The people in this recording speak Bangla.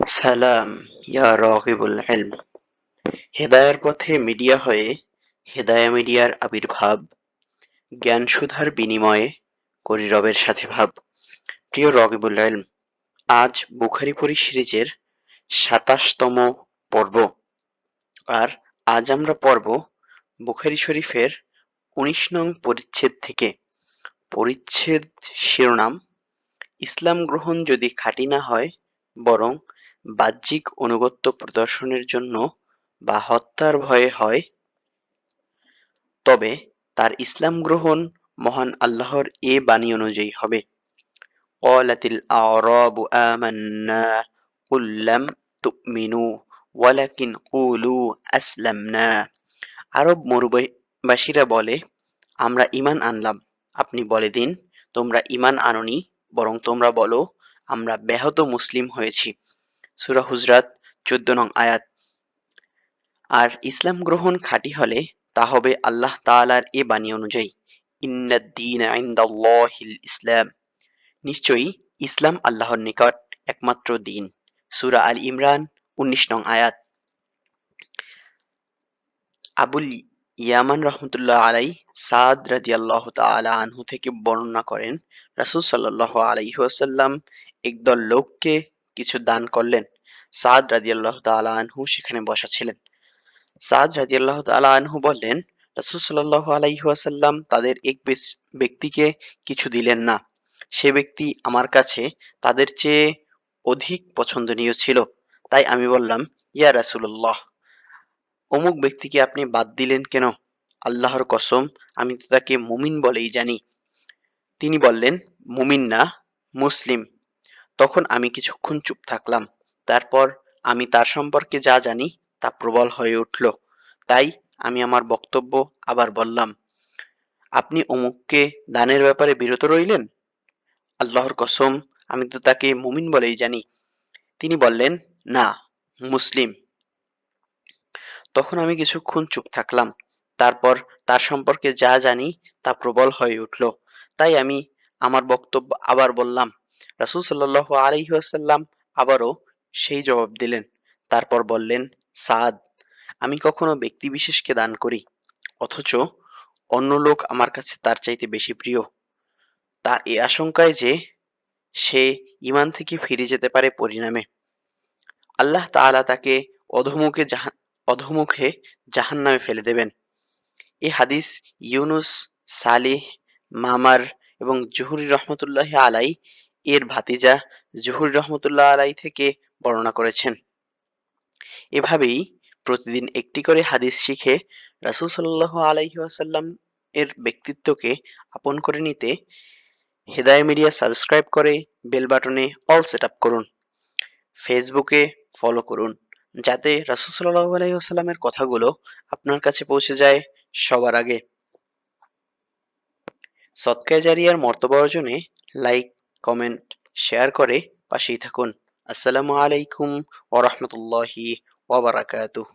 সালাম, ইয়া রাগিবুল ইলম। হেদায়ার পথে মিডিয়া হয়ে, হেদায়া মিডিয়ার আবির্ভাব জ্ঞান সুধার বিনিময়ে করি রবের সাথে ভাব। প্রিয় রগিবুল ইলম, আজ বুখারি পড়ি সিরিজের সাতাশতম পর্ব। আর আজ আমরা পর্ব বুখারি শরীফের উনিশ নং পরিচ্ছেদ থেকে। পরিচ্ছেদ শিরোনাম, ইসলাম গ্রহণ যদি খাঁটি না হয়, বরং বাহ্যিক আনুগত্য প্রদর্শনের জন্য বা হত্যার ভয়ে হয়। তবে তার ইসলাম গ্রহণ মহান আল্লাহর এ বাণী অনুযায়ী হবে। অলাতিল আরব আমান্না কুল্লাম তুমিনু ওয়ালাকিন কুলু আসলামনা। আরব মরুবাসীরা বলে, আমরা ইমান আনলাম। আপনি বলে দিন, তোমরা ইমান আননি, বরং তোমরা বলো, আমরা ব্যাহত মুসলিম হয়েছি। সূরা হুজরাত চোদ্দ নং আয়াত। আর ইসলাম গ্রহণ খাঁটি হলে তা হবে আল্লাহ তাআলার এ বাণী অনুযায়ী ইন্নাদ্দিন ইসলাম। নিশ্চয়ই ইসলাম আল্লাহর নিকট একমাত্র দিন, সূরা আল ইমরান উনিশ নং আয়াত। আবুল ইয়ামান রহমতুল্লাহ আলাই সাদ রাদিয়াল্লাহু তাআলা আনহু থেকে বর্ণনা করেন, রাসূল সাল্লাল্লাহু আলাইহি ওয়াসাল্লাম একদল লোককে কিছু দান করলেন। সাদ রাদিয়াল্লাহু তাআলা আনহু সেখানে বসা ছিলেন। সাদ রাদিয়াল্লাহু তাআলা আনহু বললেন, রাসূল সাল্লাল্লাহু আলাইহি ওয়াসাল্লাম তাদের এক ব্যক্তিকে কিছু দিলেন না। সে ব্যক্তি আমার কাছে তাদের চেয়ে অধিক পছন্দনীয় ছিল। তাই আমি বললাম, ইয়া রাসূলুল্লাহ, অমুক ব্যক্তিকে আপনি বাদ দিলেন কেন? আল্লাহর কসম, আমি তো তাকে মুমিন বলেই জানি। তিনি বললেন, মুমিন না, মুসলিম। তখন আমি কিছুক্ষণ চুপ থাকলাম। তারপর আমি তার সম্পর্কে যা জানি তা প্রবল হয়ে উঠল। তাই আমি আমার বক্তব্য আবার বললাম, আপনি অমুককে দানের ব্যাপারে বিরত রইলেন? আল্লাহর কসম, আমি তো তাকে মুমিন বলেই জানি। তিনি বললেন, না, মুসলিম। তখন আমি কিছুক্ষণ চুপ থাকলাম। তারপর তার সম্পর্কে যা জানি তা প্রবল হয়ে উঠল। তাই আমি আমার বক্তব্য আবার বললাম রাসুল সাল্লাহ আলহিহাসাল্লাম আবারও সেই জবাব দিলেন। তারপর বললেন, সাদ, আমি কখনো ব্যক্তি বিশেষকে দান করি, অথচ অন্য লোক আমার কাছে তার চাইতে বেশি প্রিয়। তা এ আশঙ্কায় যে সে ইমান থেকে ফিরে যেতে পারে পরিণামে। আল্লাহ তাআলা তাকে অধমুখে জাহান অধমুখে জাহান নামে ফেলে দেবেন। এ হাদিস ইউনুস, সালিহ, মামার এবং জহুরি রহমতুল্লাহ আলাই এর ভাতিজা জহুরি রহমতুল্লাহ আলাই থেকে বর্ণনা করেছেন। এভাবেই প্রতিদিন একটি করে হাদিস শিখে রাসুল সাল্লাহ আলাইহি আসাল্লাম এর ব্যক্তিত্বকে আপন করে নিতে হেদায় মিডিয়া সাবস্ক্রাইব করে বেল বাটনে অল সেট আপ করুন, ফেসবুকে ফলো করুন, যাতে রাসুল সাল্লাহ আলাইসাল্লামের কথাগুলো আপনার কাছে পৌঁছে যায় সবার আগে। সৎকায় জারিয়ার মর্তবা অর্জনে লাইক কমেন্ট শেয়ার করে পাশেই থাকুন। আসসালামু আলাইকুম ওরহমতুল্লাহি ওবরাকাতুহ